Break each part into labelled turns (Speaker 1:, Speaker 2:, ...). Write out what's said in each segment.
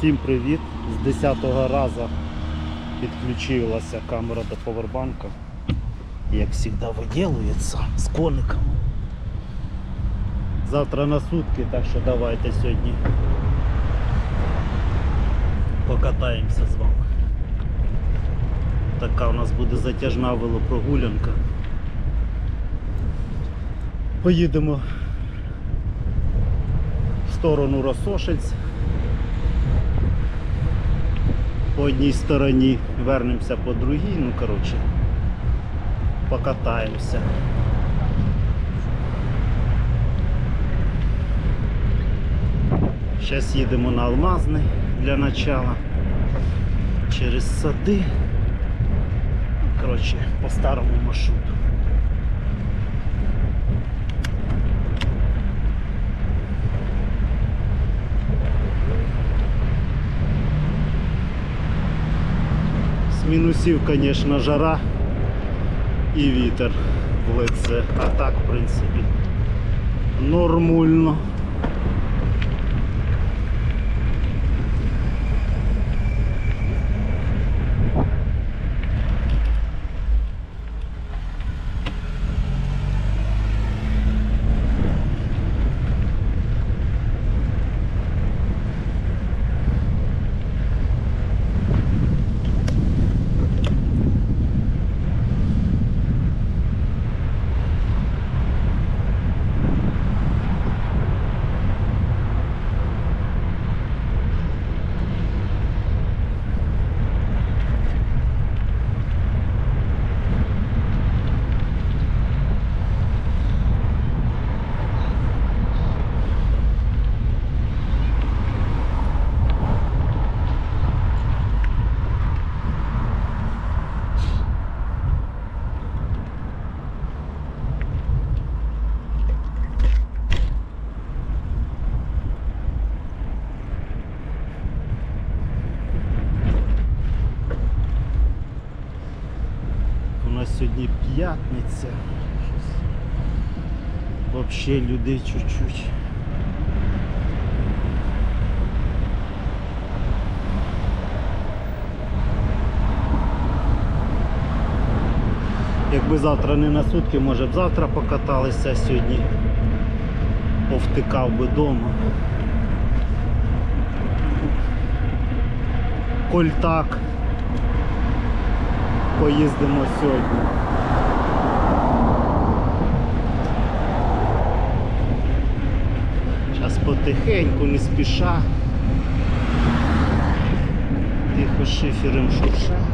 Speaker 1: Всім привіт! З 10-го разу підключилася камера до повербанка. Як завжди виділюється з коником. Завтра на сутки, так що давайте сьогодні покатаємося з вами. Така у нас буде затяжна велопрогулянка. Поїдемо в сторону Росошиць. По одній стороні вернемося по другій, ну коротше, покатаємося. Зараз їдемо на Алмазний для начала. Через сади. Коротше, по старому маршруту. Мінусів, звісно, жара і вітер в лице. А так, в принципі, нормально. У нас сьогодні п'ятниця. Взагалі людей чуть-чуть. Якби завтра не на сутки, може б завтра покаталися, сьогодні повтикав би вдома. Коль так, поїздимо сьогодні. Зараз потихеньку, не спіша. Тихо шифером шурша.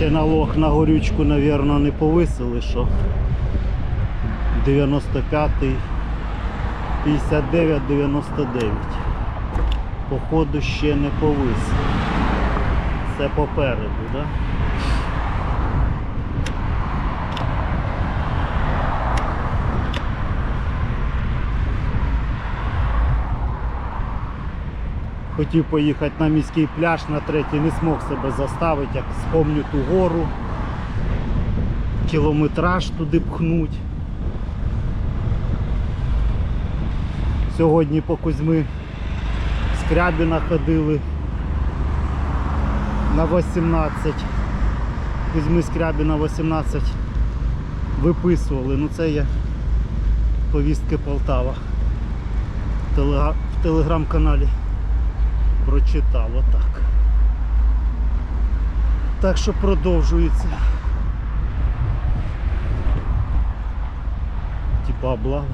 Speaker 1: Ще налог на горючку, напевно, не повисили, що 95-й 59-99. Походу ще не повисили. Це попереду, так? Да? Хотів поїхати на міський пляж на третій, не змог себе заставити, як спомню ту гору, кілометраж туди пхнуть. Сьогодні по Кузьми Скрябіна ходили на 18. Кузьми Скрябіна 18 виписували. Ну це є повістки Полтава. В телеграм-каналі прочитав отак. Так що продовжується. Типа облава.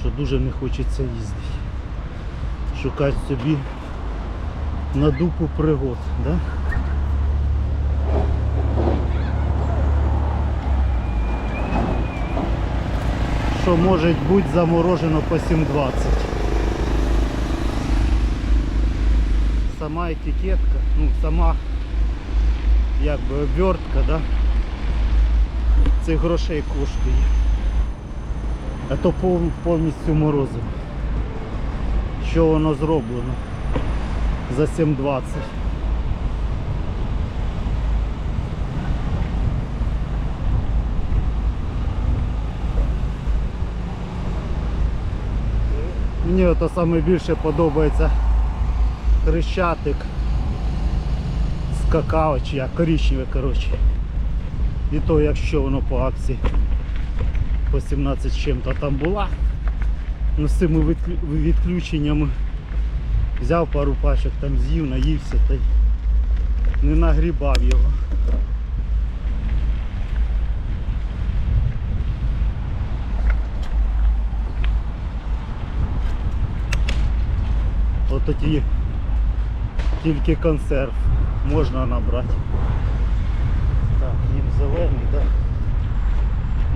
Speaker 1: що дуже не хочеться їздити. Шукати собі на дупу пригод, да? Що може бути заморожено по 7,20. Сама етикетка, ну сама якби обвертка, да? цих грошей коштує. А то пов- повністю морозиво. Що воно зроблено за 7,20. Мені ото саме більше подобається хрещатик з какао чи як коричневе, коротше. І то якщо воно по акції по 17 з чим-то там була. Ну з цими відключеннями взяв пару пачок, там з'їв, наївся та й не нагрібав його. От тоді тільки консерв можна набрати. Так, їм зелений, так?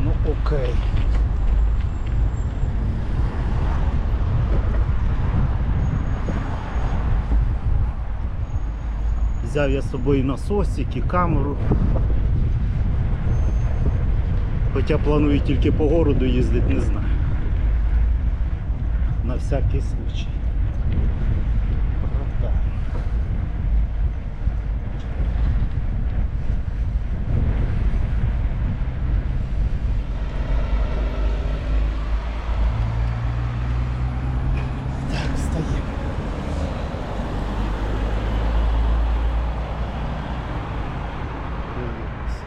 Speaker 1: Ну окей. Взяв я з собою насосик і камеру. Хоча планую тільки по городу їздити, не знаю. На всякий случай. Правда. Так, встаємо. Дивимося.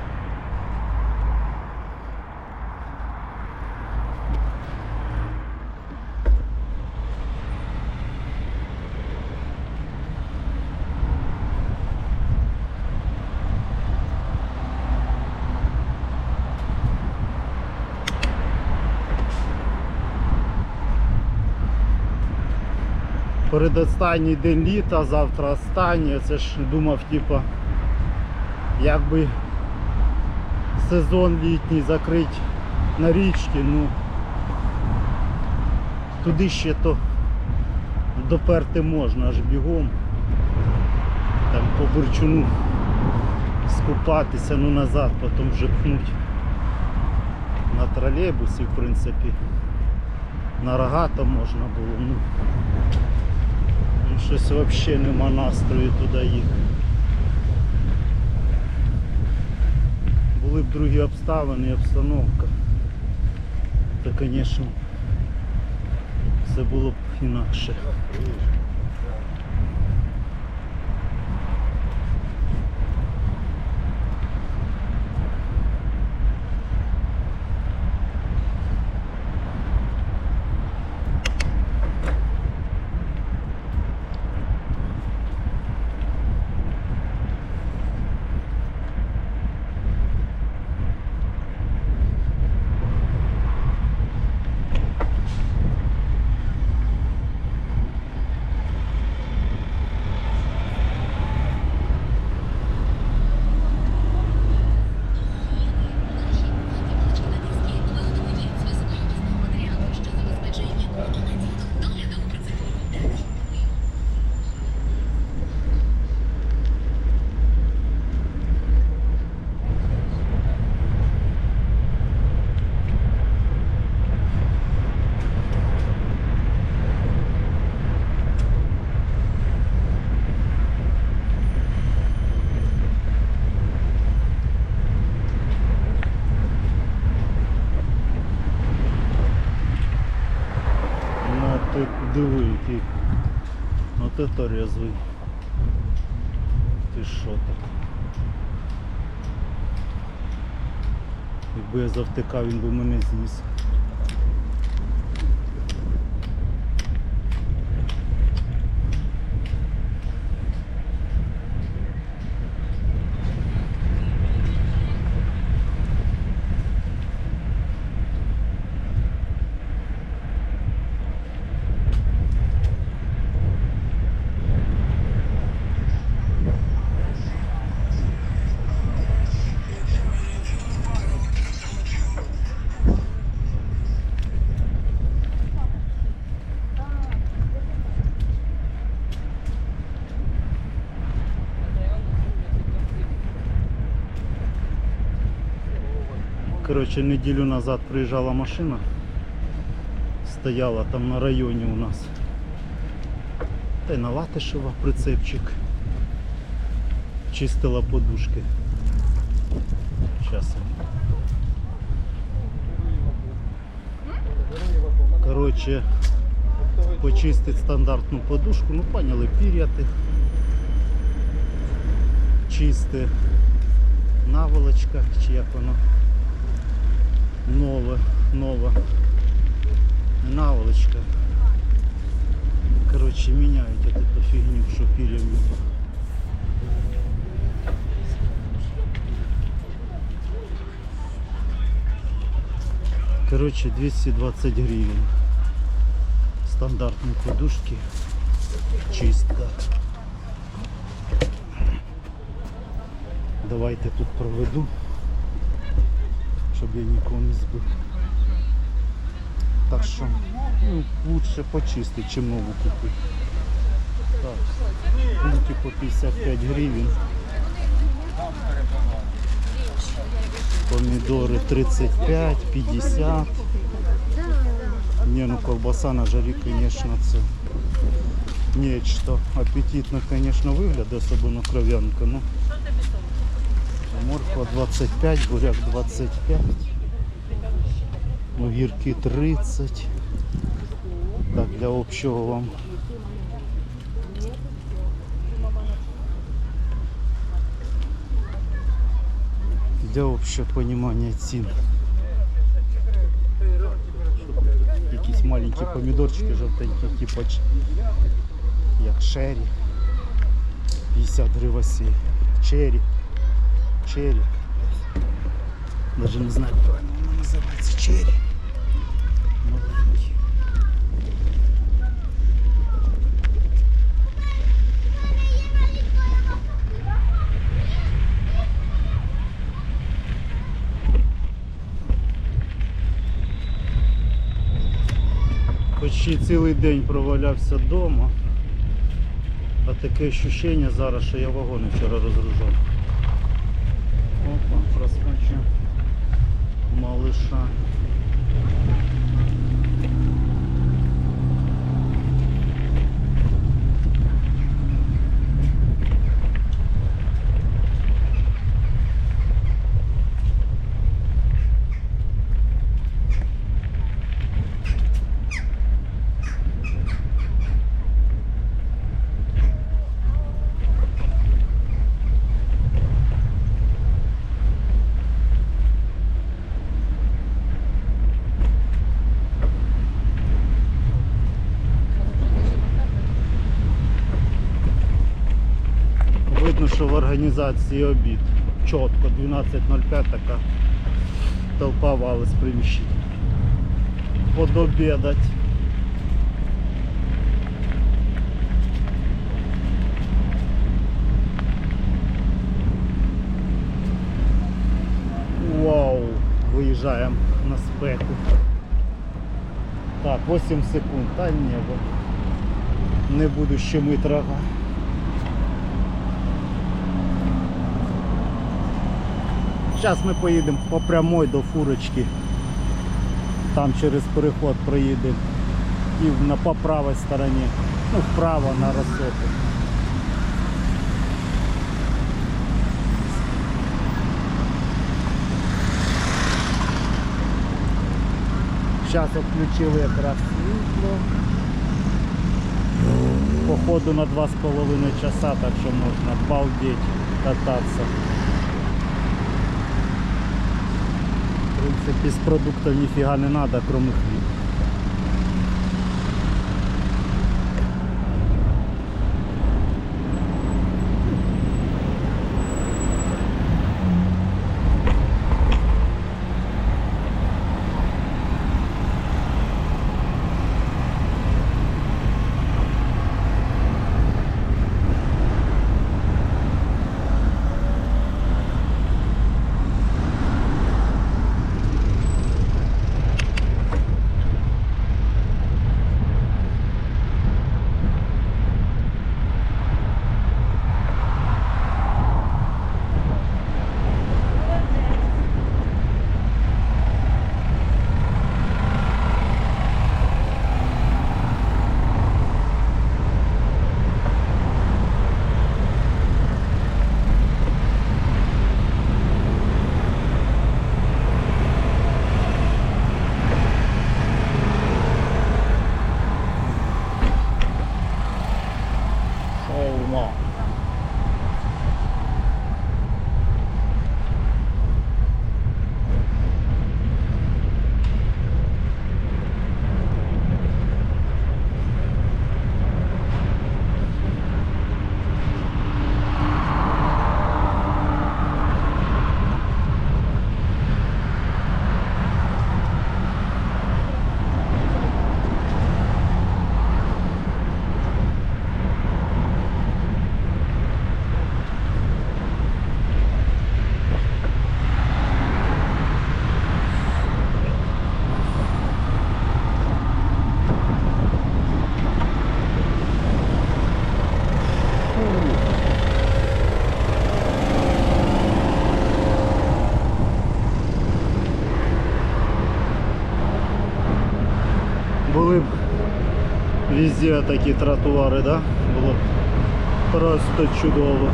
Speaker 1: Передостанній день літа, завтра останній. Це ж думав, типа, якби сезон літній закрити на річці, ну туди ще то доперти можна аж бігом. Там по бурчуну скупатися, ну назад, потім вже пхнуть на тролейбусі, в принципі. На рогато можна було, ну. Щось взагалі нема настрою туди їхати. Були б другі обставини і обстановка, то звісно все було б інакше. Ну ти диви, який. Ну это резвий. Ти що так? Якби я завтикав, він би мене зніс. Коротше, неділю назад приїжджала машина. Стояла там на районі у нас. Та й на Латишева прицепчик. Чистила подушки. Сейчас. Короче, почистить стандартну подушку. Ну, поняли, пір'яти. Чисте. Наволочка, чи як воно. Нове, нова. Наволочка. Короче, міняють от эту пір'я в нього. Короче, 220 гривен. Стандартные подушки. Чистка. Давайте тут проведу, щоб я нікого не збив. Так що ну, лучше почистити, чим нову купити. Так. Луки по 55 гривень. Помідори 35, 50. Не, ну колбаса на жарі, конечно, це нечто. Апетитно, конечно, виглядає, особливо кров'янка, ну. Морква 25, буряк 25. Огірки 30. Так, для общого вам. Для общего понимания цін. Якісь маленькі помідорчики жовтенькі, типу як шері. 50 гривень сіль. Чері. Даже не знаю, правильно воно називається. Чері. Маленькі. Почти цілий день провалявся вдома. А таке ощущення зараз, що я вагони вчора розгружав. Проскочу. Малыша. Видно, що в організації обід. Чітко, 12.05 така толпа вали з приміщення. Подобідать. Вау, виїжджаємо на спеку. Так, 8 секунд, та небо. Не буду щемить рога. Зараз ми поїдемо по прямой до фурочки. Там через переход проїдемо. І на по правій стороні. Ну, вправо на розсоку. Зараз включили якраз світло. Походу на 2,5 часа, так що можна балдеть кататися. Принципі, з продуктів ніфіга не треба, крім хліб. Такі тротуари, да? Було просто чудово.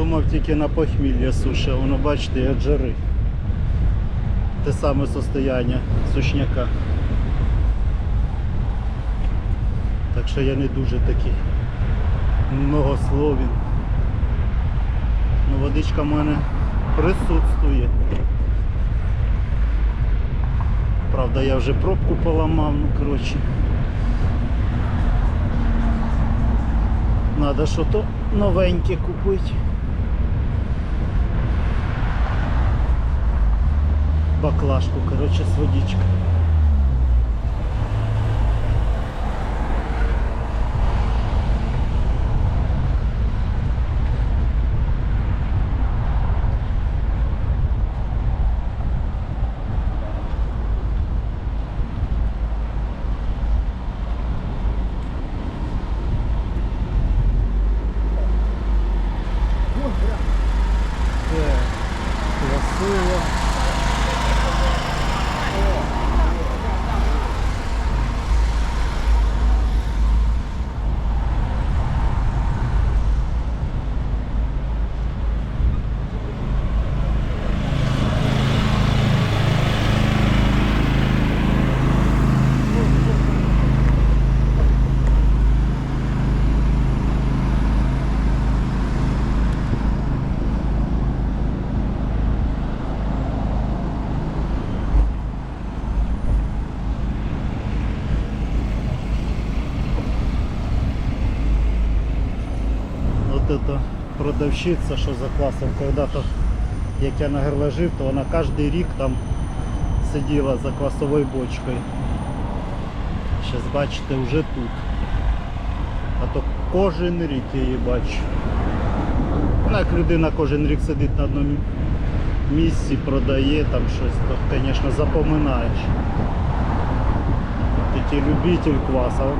Speaker 1: Думав тільки на похмілля суше, воно бачите, як жари. Те саме состояння сушняка. Так що я не дуже такий многословін. Ну, водичка в мене присутствує. Правда, я вже пробку поламав, ну коротше. Надо що то новеньке купити. Баклажку, коротше, з водичкою. Так, красиво. Вот это продавщиця, що за класом, когда-то, як я на жив, то вона кожен рік там сиділа за квасовою бочкою. Зараз бачите, вже тут. А то кожен рік я її бачу. Вона як людина кожен рік сидить на одному місці, продає там щось, то, звісно, запоминаєш. Ти любитель кваса.